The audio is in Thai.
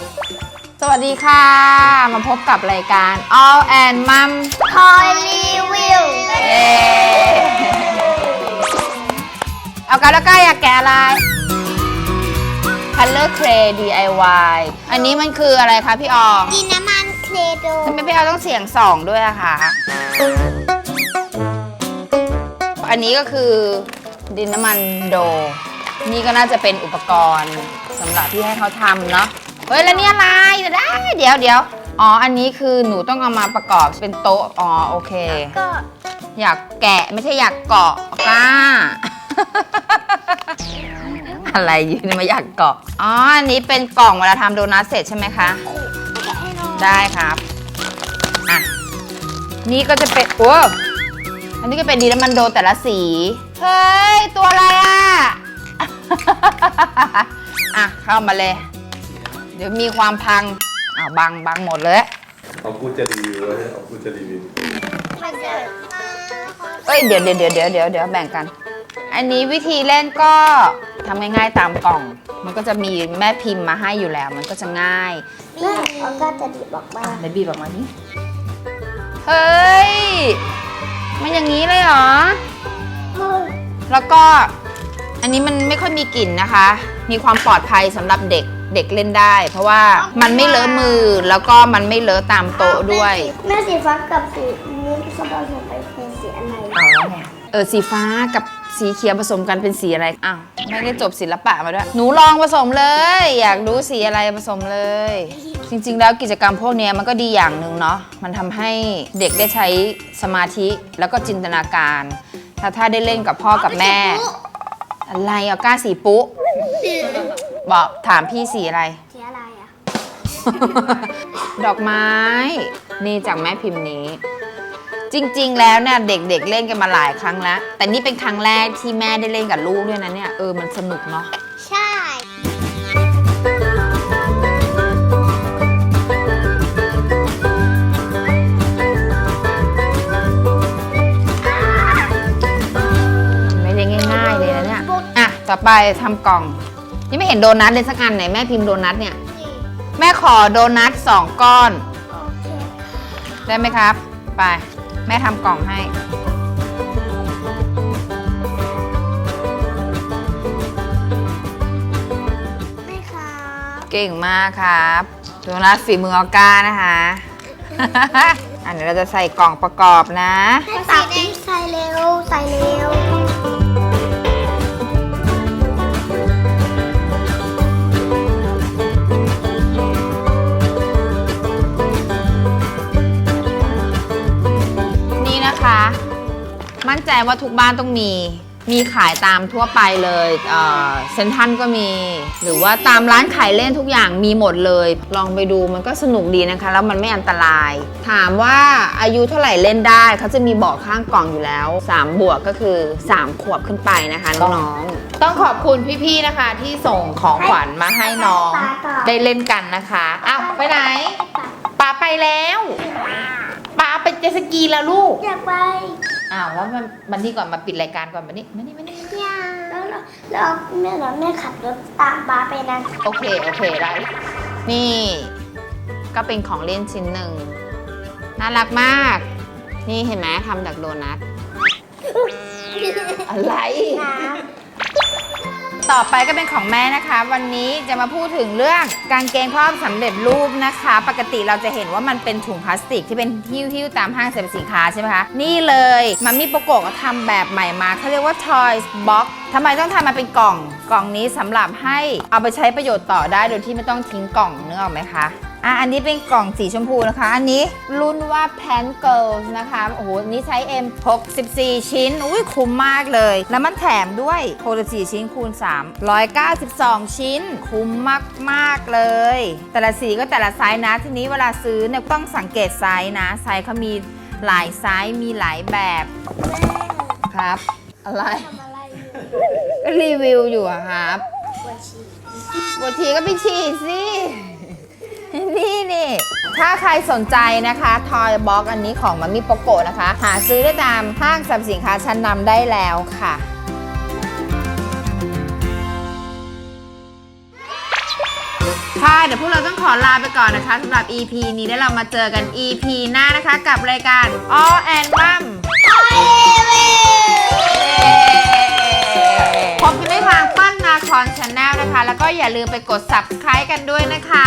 ดีค่ะ มาพบกับรายการ All and Mom ทอยรีวิวเย้เอากันแล้วใกล้อยากแกะอะไร Color Clay DIY อันนี้มันคืออะไรคะพี่ออดินน้ำมันเคลโดทำไมพี่ออต้องเสียงสองด้วยอะคะอันนี้ก็คือดินน้ำมันโด นี่ก็น่าจะเป็นอุปกรณ์สำหรับที่ให้เขาทำเนาะ เฮ้ยแล้วนี่อะไรเดี๋ยวได้เดี๋ยวเดี๋ยวอ๋อ อันนี้คือหนูต้องเอามาประกอบเป็นโต๊ะ อ๋อโอเค ก็อยากแกะไม่ใช่อยากเกาะก้า อะไรอยืนมาอยากเกาะ อ๋อ อันนี้เป็นกล่องเวลาทำโดนัทเสร็จใช่ไหมคะ แกะให้น้องได้ครับ อะ นี่ก็จะเป็นโอ้อันนี้ก็เป็นดีน้ำมันโดแต่ละสี เฮ้ย ตัวอะไรอะ อะ เข้ามาเลย เดี๋ยวมีความพังอ้าวบังบังหมดเลยเอากูจะรีวิวไว้เอากูจะรีวิวมันจะเอ้ยเดี๋ยวเดี๋ยวเดี๋ยวเดี๋ยวเดี๋ยวเดี๋ยวแบ่งกัน อันนี้วิธีเล่นก็ทำง่ายๆตามกล่อง มันก็จะมีแม่พิมพ์มาให้อยู่แล้ว มันก็จะง่ายนี่แล้วก็จะดีบอกว่าไหนบีบออกมาดิเฮ้ยมันอย่างนี้เลยเหรอแล้วก็อันนี้มันไม่ค่อยมีกลิ่นนะคะ มีความปลอดภัยสำหรับเด็ก เด็กเล่นได้ เพราะว่ามันไม่เลอะมือแล้วก็มันไม่เลอะตามโต๊ะด้วยแม่สีฟ้ากับสีนี้ผสมผสมไปเป็นสีอะไรเอาแล้วไงเออสีฟ้ากับสีเขียวผสมกันเป็นสีอะไรอ้าวไม่ได้จบศิลปะมาด้วยหนูลองผสมเลย อยากรู้สีอะไรผสมเลย จริง ๆ แล้วกิจกรรมพวกเนี้ยมันก็ดีอย่างหนึ่งเนาะมันทำให้เด็กได้ใช้สมาธิแล้วก็จินตนาการถ้าถ้าได้เล่นกับพ่อกับแม่ อะไรอะกล้าสีปุ๊ บอกถามพี่สีอะไร สีอะไรอะ ดอกไม้ นี่จากแม่พิมพ์นี้ จริง ๆ แล้วเนี่ยเด็กๆเล่นกันมาหลายครั้งแล้ว แต่นี่เป็นครั้งแรกที่แม่ได้เล่นกับลูกด้วยนะเนี่ยเออมันสนุกเนาะใช่ ไม่ได้ง่าย ๆ เลยนะเนี่ยอะต่อไปทำกล่อง ยังไม่เห็นโดนัทเลยสักอันไหนแม่พิมพ์โดนัทเนี่ย แม่ขอโดนัทสองก้อนโอเคได้ไหมครับ ไป แม่ทำกล่องให้แม่ครับเก่งมากครับ โดนัทฝีมือออก้านะคะ อันนี้เราจะใส่กล่องประกอบนะ ให้ตักใส่เร็ว ใส่เร็ว ใจว่าทุกบ้านต้องมี มีขายตามทั่วไปเลยเอ่อเซนทรันก็มี หรือว่าตามร้านขายเล่นทุกอย่างมีหมดเลย ลองไปดูมันก็สนุกดีนะคะ แล้วมันไม่อันตราย ถามว่าอายุเท่าไหร่เล่นได้เขาจะมีบอกข้างกล่องอยู่แล้ว 3 บวกก็คือ 3 ขวบขึ้นไปนะคะน้องๆต้องขอบคุณพี่ๆนะคะ ที่ส่งของขวัญมาให้น้องได้เล่นกันนะคะอ้าวไปไหนป้าไปแล้วป้าไปเจตสกีแล้วลูกอยากไป อ้าวแล้วมันมันนี่ก่อนมาปิดรายการก่อนมานี่มานี่มานี่เนี่ยแล้วเราแล้วแม่เราแม่ขับรถตามบ้าไปนะโอเคโอเคได้นี่ ก็เป็นของเล่นชิ้นหนึ่งน่ารักมาก นี่เห็นไหมทำจากโดนัทอะไร ต่อไปก็เป็นของแม่นะคะ วันนี้จะมาพูดถึงเรื่องกางเกงครอบสำเร็จรูปนะคะ ปกติเราจะเห็นว่ามันเป็นถุงพลาสติกที่เป็นหิ้วๆตามห้างสรรพสินค้าใช่ไหมคะ นี่เลยมันมีโปรโกะทำแบบใหม่มาเขาเรียกว่า Toys Box ทำไมต้องทำมาเป็นกล่อง กล่องนี้สำหรับให้เอาไปใช้ประโยชน์ต่อได้โดยที่ไม่ต้องทิ้งกล่องนึกออกไหมคะ อะอันนี้เป็นกล่องสีชมพูนะคะ อันนี้รุ่นว่า Pan Girls นะคะ โอ้โหนี่ใช้ M 64 ชิ้น อุ้ยคุ้มมากเลย แล้วมันแถมด้วย64ชิ้นคูณ 3 192 ชิ้น คุ้มมากมากๆเลย แต่ละสีก็แต่ละไซส์นะ ทีนี้เวลาซื้อเนี่ยต้องสังเกตไซส์นะ ไซส์เขามีหลายไซส์มีหลายแบบครับ อะไรทำอะไรอยู่ก็รีวิวอยู่อะครับปวดฉี่บางทีก็ไปฉี่สิ นี่นี่ถ้าใครสนใจนะคะทอยบ็อกอันนี้ของมามิโปโกนะคะ หาซื้อได้ตามห้างสรรพสินค้าชั้นนำได้แล้วค่ะค่ะเดี๋ยวพวกเราต้องขอลาไปก่อนนะคะสำหรับ EP นี้ได้เรามาเจอกัน EP หน้านะคะ กับรายการ All and Mum ็อย่าลืมไปกด subscribe กันด้วยนะคะ